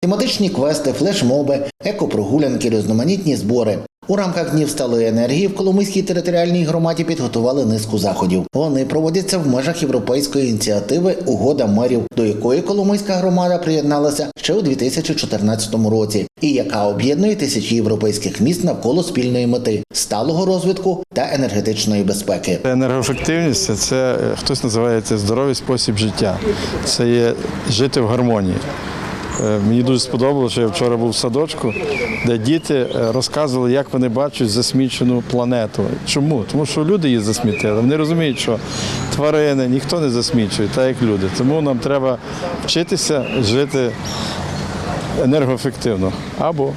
Тематичні квести, флешмоби, екопрогулянки, різноманітні збори. У рамках днів сталої енергії в Коломийській територіальній громаді підготували низку заходів. Вони проводяться в межах європейської ініціативи Угода мерів, до якої Коломийська громада приєдналася ще у 2014 році, і яка об'єднує тисячі європейських міст навколо спільної мети сталого розвитку та енергетичної безпеки. Енергоефективність це е, хтось називає це здоровий спосіб життя. Це є жити в гармонії. Е, Мені дуже сподобалося, що я вчора був в садочку, де діти е, розказували, як вони бачать засмічену планету. Чому? Тому що люди її засмітили. Вони розуміють, що тварини ніхто не засмічує, так як люди. Тому нам треба вчитися жити енергоефективно або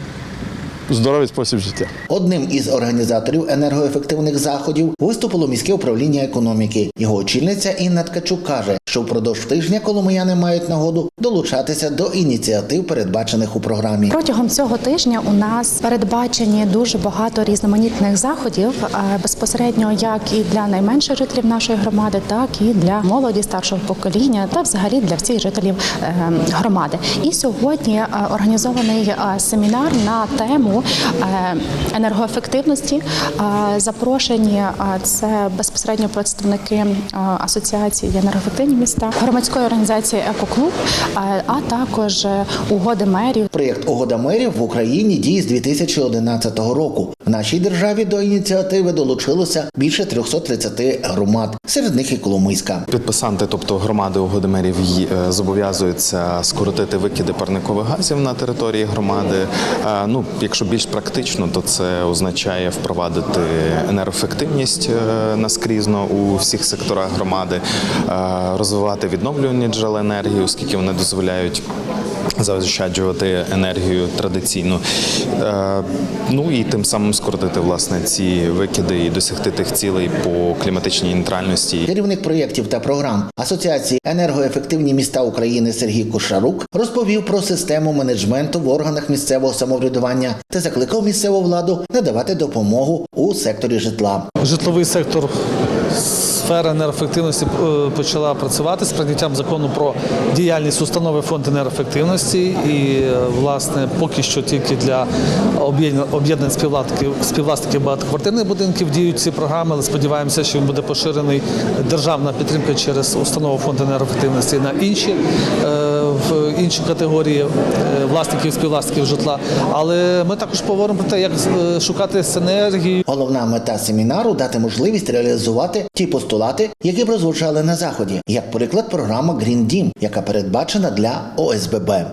здоровий спосіб життя. Одним із організаторів енергоефективних заходів виступило міське управління економіки. Його очільниця Інна Ткачук каже, що впродовж тижня коломияни мають нагоду долучатися до ініціатив, передбачених у програмі. Протягом цього тижня у нас передбачені дуже багато різноманітних заходів е, безпосередньо як і для найменших жителів нашої громади, так і для молоді старшого покоління, та взагалі для всіх жителів е, громади. І сьогодні е, організований семінар на тему е, енергоефективності. Е, Запрошені е, це безпосередньо представники асоціації енергоефективні міста, громадської організації Екоклуб, а також угоди мерів. Проєкт Угода мерів в Україні діє з 2011 року. В нашій державі до ініціативи долучилося більше 330 громад, серед них і Коломийська. Підписанти, тобто громади угоди мерів, е, зобов'язуються скоротити викиди парникових газів на території громади. Е, Ну, якщо більш практично, то це означає впровадити енергоефективність е, наскрізно у всіх секторах громади, розвивати відновлювані джерела енергії, оскільки вони дозволяють. Заощаджувати енергію традиційно, Е, ну і тим самим скоротити власне ці викиди і досягти тих цілей по кліматичній нейтральності. Керівник проєктів та програм Асоціації енергоефективні міста України Сергій Кошарук розповів про систему менеджменту в органах місцевого самоврядування та закликав місцеву владу надавати допомогу у секторі житла. Житловий сектор, сфера енергоефективності е, почала працювати з прийняттям закону про діяльність установи фонд енергоефективності. І е, власне поки що тільки для об'єднань співвласників співвласників багатоквартирних будинків діють ці програми. Але сподіваємося, що він буде поширений державна підтримка через установу фонд енергоефективності на інші е, інші категорії е, власників співвласників житла. Але ми також поговоримо про те, як е, шукати синергію. Головна мета семінару дати можливість реалізувати ті постулати, які прозвучали на заході, як приклад програма Green Дім, яка передбачена для ОСББ.